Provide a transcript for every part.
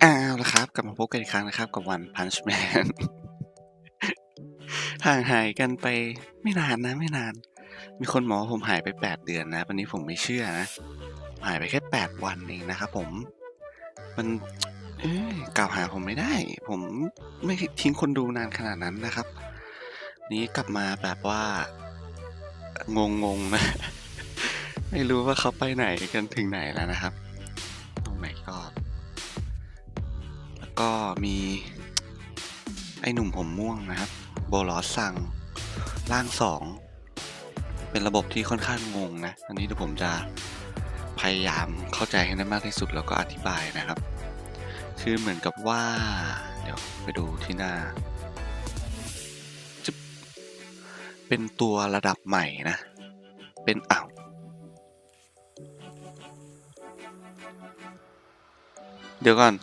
เอาละครับกลับมาพบกันอีกครั้งนะครับ กับวัน Punch Man ห่างหายกันไปไม่นานนะไม่นาน มีคนบอกผมหายไป 8 เดือนนะวันนี้ผมไม่เชื่อนะ หายไปแค่ 8 วันเองนะครับผม มันเอ้ยกล่าวหาผมไม่ได้ ผมไม่ทิ้งคนดูนานขนาดนั้นนะครับ นี้กลับมาแบบว่างงๆนะ ไม่รู้ว่าเขาไปไหนกันถึงไหนแล้วนะครับ ก็มีไอ้หนุ่มผมม่วงนะครับ โบลอสสั่งร่างสองเป็นระบบที่ค่อนข้างงงนะ อันนี้เดี๋ยวผมจะพยายามเข้าใจให้ได้มากที่สุดแล้วก็อธิบายนะครับ คือเหมือนกับว่า เดี๋ยวไปดูที่หน้าจึ๊บเป็นตัวระดับใหม่นะ เป็นอ้าวเดี๋ยวก่อน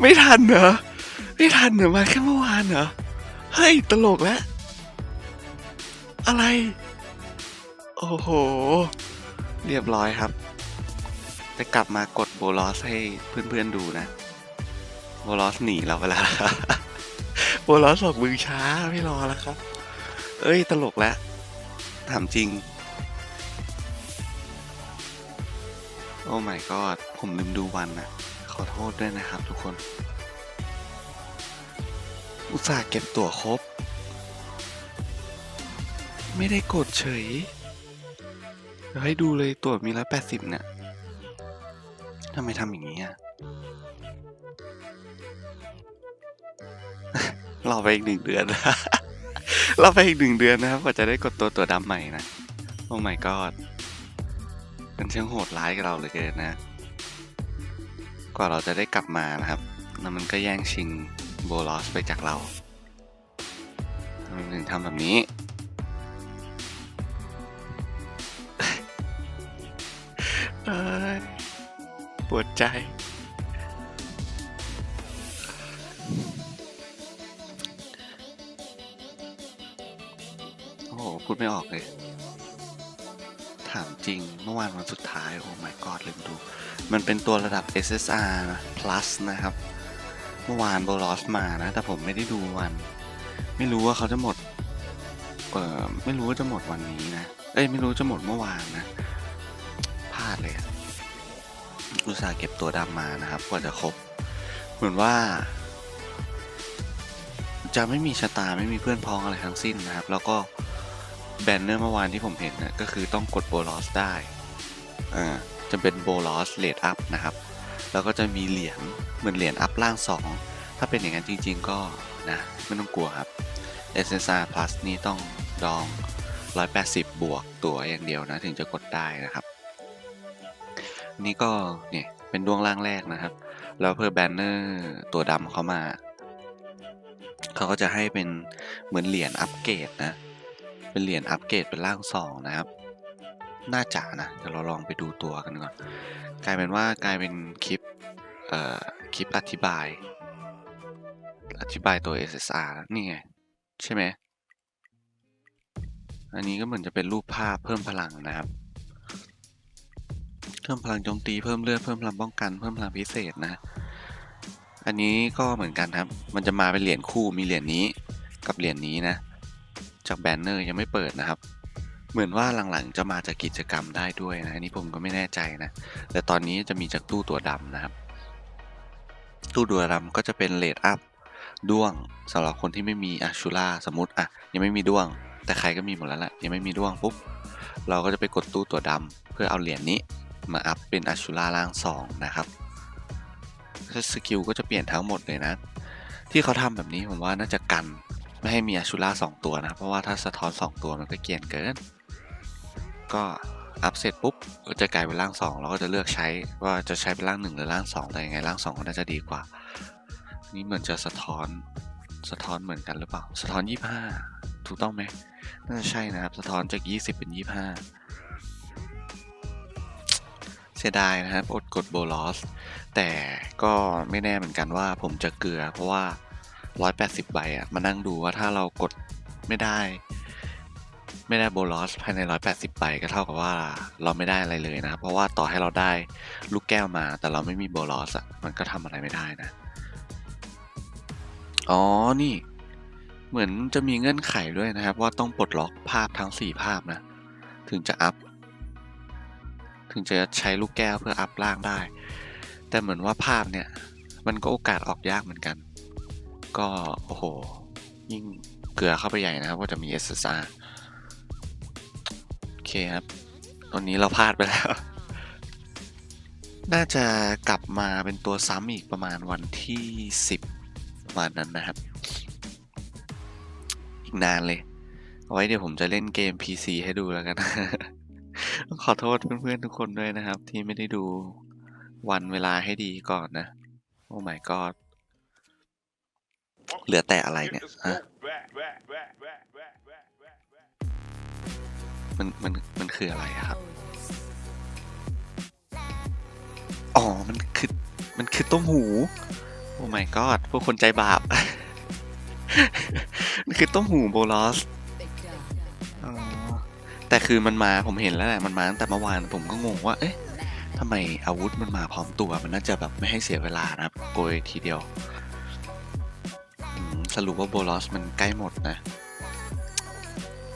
ไม่ทันเหรอ ไม่ทันเหรอมาแค่เมื่อวานเหรอ เฮ้ย ตลกแล้ว อะไร โอ้โห เรียบร้อยครับ จะกลับมากดโบลอสให้เพื่อนๆดูนะ โบลอสหนีเราไปแล้วโบลอสบอกมือช้าไม่รอแล้วครับ เอ้ย ตลกแล้วถามจริง โอ้ my god ผมลืมดูวันนะขอโทษด้วยนะครับทุกคน อุตส่าห์เก็บตั๋วครบ ไม่ได้กดเฉยเดี๋ยวให้ดูเลยตั๋วมีร้อยแปดสิบเนี่ยทำไมทำอย่างนี้อะรอไปอีกหนึ่งเดือนรอไปอีกหนึ่งเดือนนะครับกว่าจะได้กดตัวตัวดำใหม่นะ โอ้ my god มันช่างโหดร้ายกับเราเหลยเกินนะ กว่าเราจะได้กลับมานะครับ แล้วมันก็แย่งชิงโบลอสไปจากเราทำไมถึงทำแบบนี้ ปวดใจ โอ้โห พูดไม่ออกเลย ถามจริง เมื่อวานวันสุดท้าย โอ้ my god ลืมดู มันเป็นตัวระดับ SSR นะ plus นะครับ เมื่อวานโบลอสมานะ แต่ผมไม่ได้ดูวัน ไม่รู้ว่าเขาจะหมด เออไม่รู้ว่าจะหมดวันนี้นะ เอ้ย ไม่รู้จะหมดเมื่อวานนะ พลาดเลยอะอุตส่าห์เก็บตัวดำมานะครับ กว่าจะครบ เหมือนว่า จะไม่มีชะตาไม่มีเพื่อนพ้องอะไรทั้งสิ้นนะครับ แล้วก็ แบนเนอร์เมื่อวานที่ผมเห็นนะก็คือต้องกดโบลอสได้อ่าจะเป็นโบลอสเลดอัพนะครับ แล้วก็จะมีเหรียญเหมือนเหรียญอัพล่าง 2 ถ้าเป็นอย่างนั้นจริง ๆ ก็นะไม่ต้องกลัวครับ SSR Plus นี่ต้องดอง 180 บวกตัวอย่างเดียวนะ ถึงจะกดได้นะครับ นี่ก็เนี่ยเป็นดวงล่างแรกนะครับ แล้วเพื่อแบนเนอร์ตัวดำเข้ามา เขาก็จะให้เป็นเหมือนเหรียญอัปเกรดนะ เป็นเหรียญอัปเกรดเป็นร่างสองนะครับน่าจะนะเดี๋ยวเราลองไปดูตัวกันก่อน กลายเป็นว่ากลายเป็นคลิปเอ่อคลิปอธิบาย อธิบายตัว SSR นี่ไง ใช่ไหมอันนี้ก็เหมือนจะเป็นรูปภาพเพิ่มพลังนะครับ เพิ่มพลังโจมตีเพิ่มเลือดเพิ่มพลังป้องกันเพิ่มพลังพิเศษนะ อันนี้ก็เหมือนกันครับ มันจะมาเป็นเหรียญคู่มีเหรียญนี้กับเหรียญนี้นะ จากแบนเนอร์ยังไม่เปิดนะครับ เหมือนว่าหลังๆจะมาจากกิจกรรมได้ด้วยนะอันนี้ผมก็ไม่แน่ใจนะ แต่ตอนนี้จะมีจากตู้ตัวดำนะครับ ตู้ตัวดำก็จะเป็นเลดอัพด้วงสำหรับคนที่ไม่มีอะชูล่าสมมติอะยังไม่มีด้วง แต่ใครก็มีหมดแล้วแหละยังไม่มีด้วงปุ๊บเราก็จะไปกดตู้ตัวดำเพื่อเอาเหรียญนี้มาอัพเป็นอะชูล่าล่างสองนะครับสกิลก็จะเปลี่ยนทั้งหมดเลยนะ ที่เขาทำแบบนี้ผมว่าน่าจะกัน ไม่ให้มีอะชูล่าสองตัวนะ เพราะว่าถ้าสะท้อนสองตัวมันก็เกียนเกิน ก็อัพเสร็จปุ๊บก็จะกลายเป็นร่างสองเราก็จะเลือกใช้ว่าจะใช้เป็นร่างหนึ่งหรือร่างสองแต่ยังไงร่างสองก็น่าจะดีกว่า นี่เหมือนจะสะท้อนสะท้อนเหมือนกันหรือเปล่า สะท้อนยี่ห้าถูกต้องไหมน่าจะใช่นะครับ สะท้อนจากยี่สิบเป็นยี่ห้าเสียดายนะครับ อดกดโบลอส แต่ก็ไม่แน่เหมือนกันว่าผมจะเกลือ เพราะว่า 180ใบอะมานั่งดูว่าถ้าเรากดไม่ได้ ไม่ได้โบลอสภายใน 180ใบก็เท่ากับว่าเราไม่ได้อะไรเลยนะ เพราะว่าต่อให้เราได้ลูกแก้วมา แต่เราไม่มีโบลอสอะมันก็ทำอะไรไม่ได้นะ อ๋อนี่ เหมือนจะมีเงื่อนไขด้วยนะครับ ว่าต้องปลดล็อกภาพทั้ง 4 ภาพนะ ถึงจะอัพ ถึงจะใช้ลูกแก้วเพื่ออัพล่างได้ แต่เหมือนว่าภาพเนี่ย มันก็โอกาสออกยากเหมือนกัน ก็โอ้โห ยิ่งเกลือเข้าไปใหญ่นะครับว่าจะมี SSR โอเคครับ ตอนนี้เราพลาดไปแล้ว น่าจะกลับมาเป็นตัวซ้ำอีกประมาณวันที่ 10 ประมาณนั้นนะครับ อีกนานเลย เอาไว้เดี๋ยวผมจะเล่นเกม PC ให้ดูแล้วกันต้องขอโทษเพื่อนๆทุกคนด้วยนะครับ ที่ไม่ได้ดูวันเวลาให้ดีก่อนนะ โอ้ my god เหลือแต่อะไรเนี่ยฮะมันมันมันคืออะไรอะครับ อ๋อ มันคือมันคือต้มหู โอ้ my god พวกคนใจบาป มันคือต้มหูโบลอสอ๋อแต่คือมันมาผมเห็นแล้วแหละมันมาตั้งแต่เมื่อวานผมก็งงว่า เอ๊ะทำไมอาวุธมันมาพร้อมตัว มันน่าจะแบบไม่ให้เสียเวลานะครับ โกยทีเดียวอืม สรุปว่าโบลอสมันใกล้หมดนะ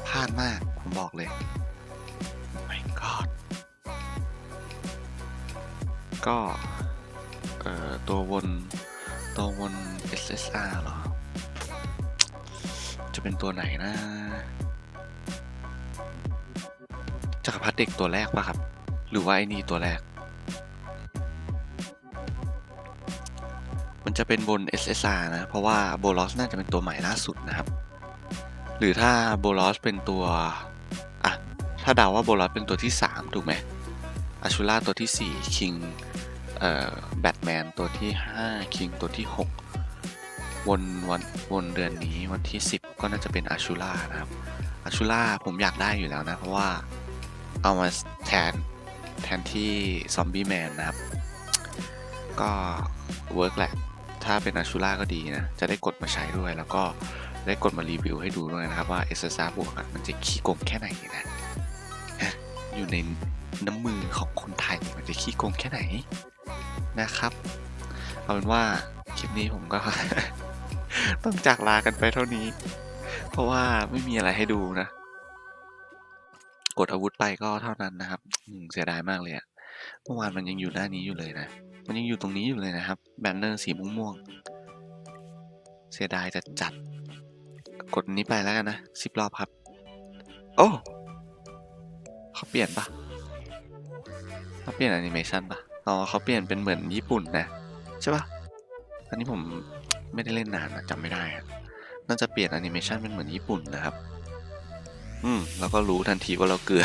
พลาดมาก ผมบอกเลย my god ก็เอ่อตัววนตัววน SSR เหรอ จะเป็นตัวไหนนะจักรพรรดิเด็กตัวแรกป่ะครับ หรือว่าไอ้นี่ตัวแรก มันจะเป็นบน SSR นะ เพราะว่าโบลอสน่าจะเป็นตัวใหม่ล่าสุดนะครับ หรือถ้าโบลอสเป็นตัว อะ ถ้าเดาว่าโบลอสเป็นตัวที่ 3 ถูกไหมอาชูล่าตัวที่ 4 คิง เอ่อ แบทแมนตัวที่ 5 คิงตัวที่ 6 วนวันวนเดือนนี้วันที่ 10 ก็น่าจะเป็นอาชูล่านะครับอาชูล่าผมอยากได้อยู่แล้วนะ เพราะว่าเอามาแทนแทนที่ซอมบี้แมนนะครับ ก็เวิร์กแหละ ถ้าเป็นอาชูล่าก็ดีนะ จะได้กดมาใช้ด้วย แล้วก็ได้กดมารีวิวให้ดูด้วยนะครับ ว่า SSR บวกมันจะขี้โกงแค่ไหนนะฮะอยู่ในน้ำมือของคนไทยมันจะขี้โกงแค่ไหนนะครับ เอาเป็นว่าคลิปนี้ผมก็ ต้องจากลากันไปเท่านี้ เพราะว่าไม่มีอะไรให้ดูนะ กดอาวุธไปก็เท่านั้นนะครับเสียดายมากเลยอะเมื่อวานมันยังอยู่หน้านี้อยู่เลยนะ มันยังอยู่ตรงนี้อยู่เลยนะครับ แบนเนอร์สีม่วงๆเสียดายจะจัด กดนี้ไปแล้วกันนะสิบรอบครับ โอ้เขาเปลี่ยนปะเขาเปลี่ยนแอนิเมชันปะอ๋อเขาเปลี่ยนเป็นเหมือนญี่ปุ่นนะใช่ปะอันนี้ผมไม่ได้เล่นนานนะจำไม่ได้น่าจะเปลี่ยนแอนิเมชันเป็นเหมือนญี่ปุ่นนะครับอืมแล้วก็รู้ทันทีว่าเราเกลือ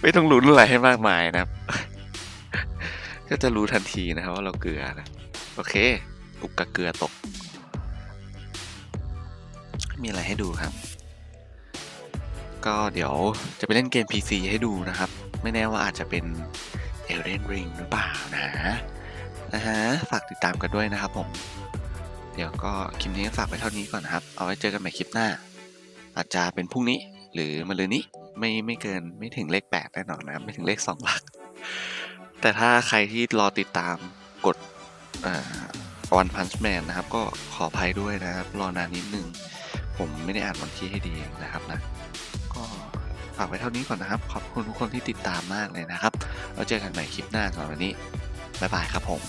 ไม่ต้องลุ้นอะไรให้มากมายนะครับ ก็จะรู้ทันทีนะครับว่าเราเกลือนะ โอเค อุกกะเกลือตก มีอะไรให้ดูครับ ก็เดี๋ยวจะไปเล่นเกม PC ให้ดูนะครับ ไม่แน่ว่าอาจจะเป็น Elden Ring หรือเปล่านะนะฮะ ฝากติดตามกันด้วยนะครับผม เดี๋ยวก็คลิปนี้ฝากไปเท่านี้ก่อนนะครับ เอาไว้เจอกันใหม่คลิปหน้า อาจจะเป็นพรุ่งนี้หรือมะรืนนี้ไม่ไม่เกินไม่ถึงเลขแปดแน่นอนนะครับไม่ถึงเลขสองหลัก แต่ถ้าใครที่รอติดตามกดวันพันช์แมนนะครับ ก็ขออภัยด้วยนะครับ รอนานนิดนึง ผมไม่ได้อ่านวันที่ให้ดีนะครับนะ ก็ฝากไว้เท่านี้ก่อนนะครับ ขอบคุณทุกคนที่ติดตามมากเลยนะครับ แล้วเจอกันใหม่คลิปหน้าสำหรับวันนี้ บ๊ายบายครับผม